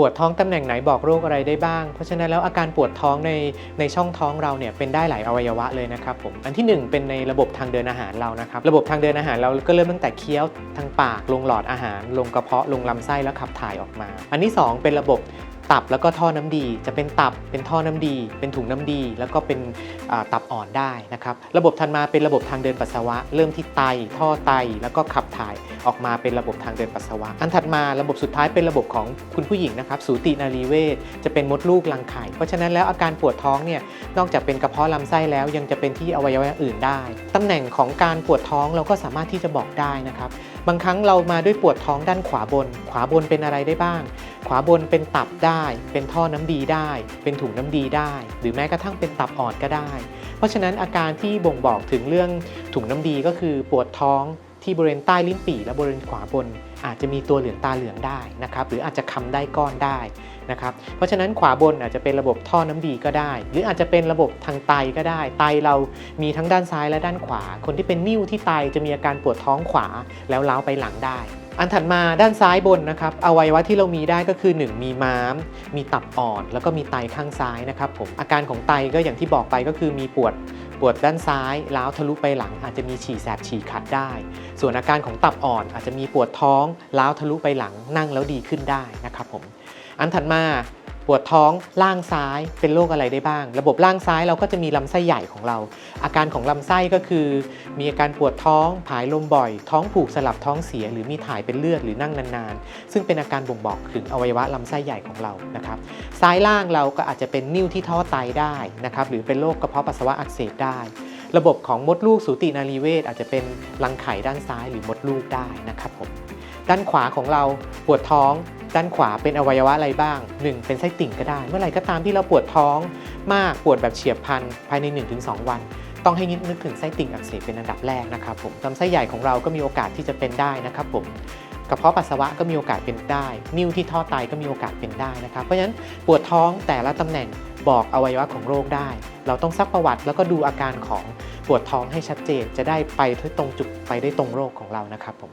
ปวดท้องตำแหน่งไหนบอกโรคอะไรได้บ้าง เพราะฉะนั้นแล้วอาการปวดท้องในในช่องท้องเราเนี่ยเป็นได้หลายอวัยวะเลยนะครับผมอันที่หนึ่งเป็นในระบบทางเดินอาหารเรานะครับระบบทางเดินอาหารเราก็เริ่มตั้งแต่เคี้ยวทางปากลงหลอดอาหาร ลงกระเพาะลงลำไส้แล้วขับถ่ายออกมา อันที่สองเป็นระบบ ตับแล้วก็ท่อน้ำดี จะเป็นตับเป็นท่อน้ำดี เป็นถุงน้ำดี แล้วก็เป็นตับอ่อนได้นะครับระบบถัดมาเป็นระบบทางเดินปัสสาวะ เริ่มที่ไตท่อไตแล้วก็ขับถ่ายออกมาเป็นระบบทางเดินปัสสาวะ อันถัดมาระบบสุดท้ายเป็นระบบของคุณผู้หญิงนะครับสูตินารีเวชจะเป็นมดลูกรังไข่เพราะฉะนั้นแล้วอาการปวดท้องเนี่ยนอกจากเป็นกระเพาะลำไส้แล้วยังจะเป็นที่อวัยวะอื่นได้ตำแหน่งของการปวดท้องเราก็สามารถที่จะบอกได้นะครับบางครั้งเรามาด้วยปวดท้องด้านขวาบน ขวาบนเป็นอะไรได้บ้าง ขวาบนเป็นตับได้ เป็นท่อน้ำดีได้ เป็นถุงน้ำดีได้ หรือแม้กระทั่งเป็นตับอ่อนก็ได้ เพราะฉะนั้นอาการที่บ่งบอกถึงเรื่องถุงน้ำดีก็คือปวดท้อง ที่บริเวณใต้ลิ้นปี่และบริเวณขวาบน อาจจะมีตัวเหลืองตาเหลืองได้นะครับหรืออาจจะคำได้ก้อนได้นะครับเพราะฉะนั้นขวาบนอาจจะเป็นระบบท่อน้ำดีก็ได้ หรืออาจจะเป็นระบบทางไตก็ได้ ไตเรามีทั้งด้านซ้ายและด้านขวา คนที่เป็นนิ่วที่ไตจะมีอาการปวดท้องขวาแล้วล้าวไปหลังได้อันถัดมาด้านซ้ายบนนะครับอวัยวะที่เรามีได้ก็คือ 1 มีม้าม มีตับอ่อน แล้วก็มีไตข้างซ้ายนะครับผมอาการของไตก็อย่างที่บอกไปก็คือมีปวด ปวดด้านซ้ายล้าวทะลุไปหลังอาจจะมีฉี่แสบฉี่ขัดได้ ส่วนอาการของตับอ่อนอาจจะมีปวดท้องล้าวทะลุไปหลังนั่งแล้วดีขึ้นได้นะครับผมอันถัดมา ปวดท้องล่างซ้ายเป็นโรคอะไรได้บ้าง ระบบล่างซ้ายเราก็จะมีลำไส้ใหญ่ของเรา อาการของลำไส้ก็คือ มีอาการปวดท้อง ผายลมบ่อย ท้องผูกสลับท้องเสีย หรือมีถ่ายเป็นเลือดหรือนั่งนานๆ ซึ่งเป็นอาการบ่งบอกถึงอวัยวะลำไส้ใหญ่ของเรานะครับซ้ายล่างเราก็อาจจะเป็นนิ่วที่ท่อไตได้นะครับหรือเป็นโรคกระเพาะปัสสาวะอักเสบได้ระบบของมดลูกสูตินารีเวชอาจจะเป็นรังไข่ด้านซ้ายหรือมดลูกได้นะครับผมด้านขวาของเราปวดท้อง ด้านขวาเป็นอวัยวะอะไรบ้าง 1 เป็นไส้ติ่งก็ได้ เมื่อไหร่ก็ตามที่เราปวดท้องมากปวดแบบเฉียบพลันภายใน 1-2 วัน ต้องให้นึกถึงไส้ติ่งอักเสบเป็นอันดับแรกนะครับผมลำไส้ใหญ่ของเราก็มีโอกาสที่จะเป็นได้นะครับผมกระเพาะปัสสาวะก็มีโอกาสเป็นได้ นิ่วที่ท่อไตก็มีโอกาสเป็นได้นะครับ เพราะฉะนั้นปวดท้องแต่ละตำแหน่งบอกอวัยวะของโรคได้ เราต้องซักประวัติแล้วก็ดูอาการของปวดท้องให้ชัดเจน จะได้ไปทตรงจุดไปได้ตรงโรคของเรานะครับผม